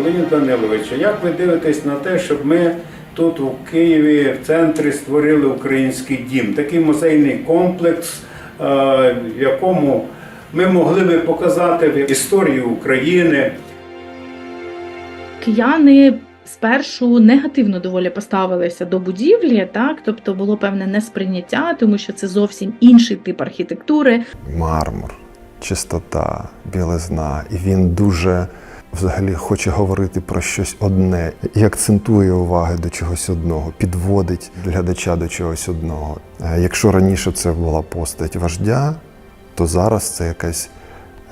Леонід Данилович, як ви дивитесь на те, щоб ми тут у Києві в центрі створили український дім, такий музейний комплекс, е, в якому ми могли би показати історію України, Кияни спершу негативно доволі поставилися до будівлі, так тобто було певне несприйняття, тому що це зовсім інший тип архітектури. мармур, чистота, білизна. І він дуже взагалі хоче говорити про щось одне і акцентує уваги до чогось одного, підводить глядача до чогось одного. Е, Якщо раніше це була постать вождя, то зараз це якась,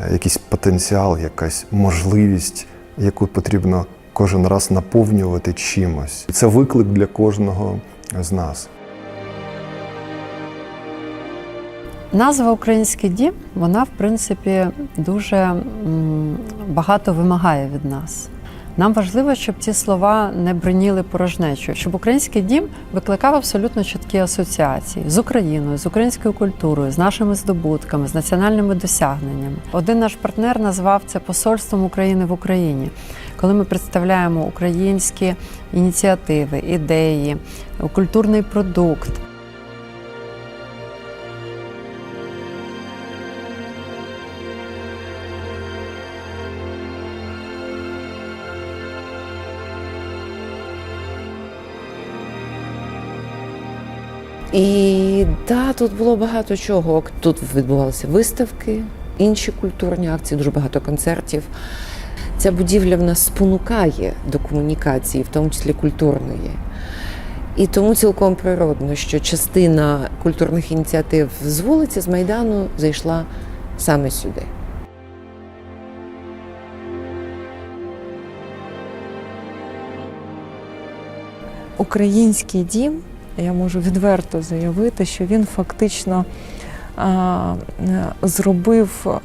е, якийсь потенціал, якась можливість, яку потрібно кожен раз наповнювати чимось. Це виклик для кожного з нас. Назва Український дім, вона в принципі дуже багато вимагає від нас. Нам важливо, щоб ці слова не броніли порожнечою, щоб український дім викликав абсолютно чіткі асоціації з Україною, з українською культурою, з нашими здобутками, з національними досягненнями. Один наш партнер назвав це посольством України в Україні. Коли ми представляємо українські ініціативи, ідеї, культурний продукт, І да, тут було багато чого. Тут відбувалися виставки, інші культурні акції, дуже багато концертів. Ця будівля в нас спонукає до комунікації, в тому числі культурної. І тому цілком природно, що частина культурних ініціатив з вулиці, з Майдану зайшла саме сюди. Український дім, я можу відверто заявити, що він фактично а, е, зробив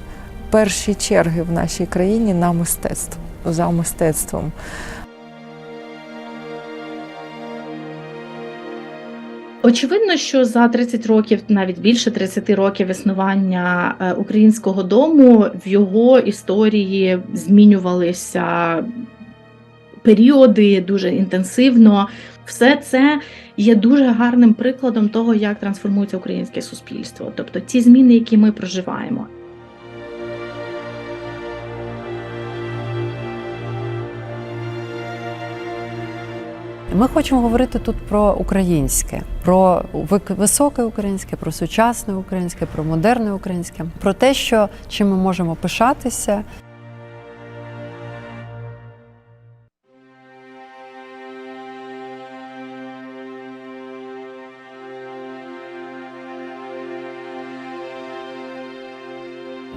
перші черги в нашій країні на мистецтво за мистецтвом. Очевидно, що за 30 років, навіть більше 30 років існування е, українського дому в його історії змінювалися періоди дуже інтенсивно. Все це є дуже гарним прикладом того, як трансформується українське суспільство, тобто ті зміни, які ми проживаємо. Ми хочемо говорити тут про українське, про високе українське, про сучасне українське, про модерне українське, про те, що чим ми можемо пишатися.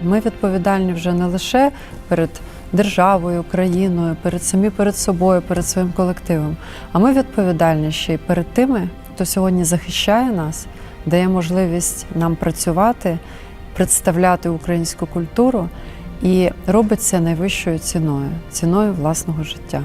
Ми відповідальні вже не лише перед державою, країною, перед самі перед собою, перед своїм колективом. А ми відповідальні ще й перед тими, хто сьогодні захищає нас, дає можливість нам працювати, представляти українську культуру і робить це найвищою ціною ціною власного життя.